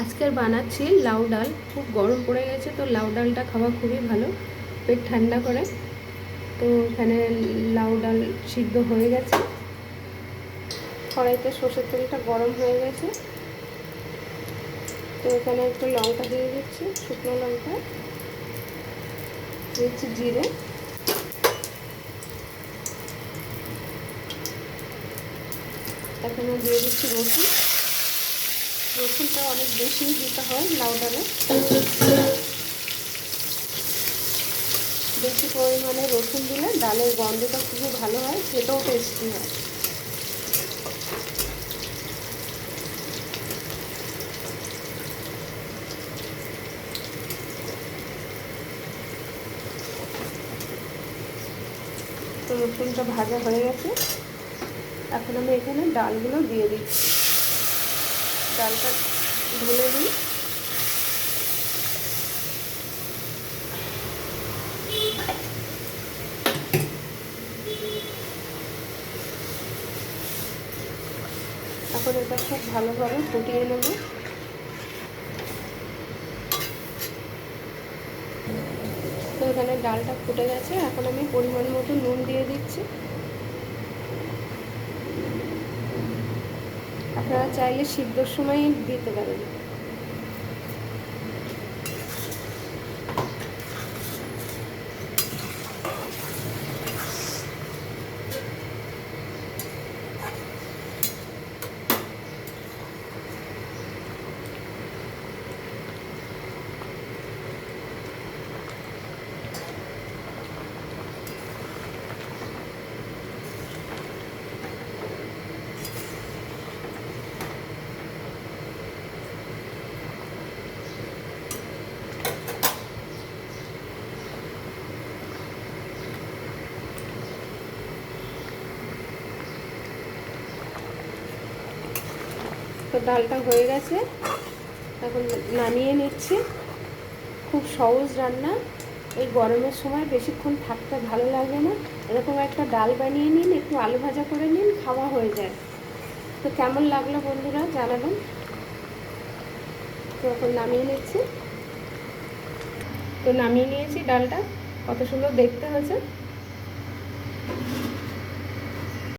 আজকের বানাচ্ছি লাউ ডাল। খুব গরম পড়ে গেছে, তো লাউ ডালটা খাওয়া খুবই ভালো। পেট ঠান্ডা করে। তো এখানে লাউ ডাল সিদ্ধ হয়ে গেছে। কড়াইতে সর্ষের তেলটা গরম হয়ে গেছে। তো এখানে একটু লঙ্কা দিয়ে দিচ্ছি, শুকনো লঙ্কা। দিচ্ছি জিরে। এখানে দিয়ে দিচ্ছি রসুন। রসুনটা অনেক বেশি দিতে হয় লাউ ডালে বেশি পরিমাণে রসুন দিলে ডালের গন্ধটা খুবই ভালো হয়, খেতেও টেস্টি হয়। তো রসুনটা ভাজা হয়ে গেছে। এখন আমি এখানে ডালগুলো দিয়ে দিচ্ছি। ডালটা ঢেলে দিই। এখন এটা খুব ভালোভাবে ফুটিয়ে নেব। তো এখানে ডালটা ফুটে গেছে। এখন আমি পরিমাণ মতো নুন দিয়ে দিচ্ছি। আপনারা চাইলে সিদ্ধর সময় দিতে পারেন। তো ডালটা হয়ে গেছে। এখন নামিয়ে নিচ্ছি। খুব সহজ রান্না। এই গরমের সময় বেশিক্ষণ থাকতে ভালো লাগে না। এরকম একটা ডাল বানিয়ে নিন, একটু আলু ভাজা করে নিন, খাওয়া হয়ে যায়। তো কেমন লাগল বন্ধুরা জানাবেন। তো এখন নামিয়ে নিচ্ছি। তো নামিয়ে নিয়েছি ডালটা। কত সুন্দর দেখতে হয়েছে।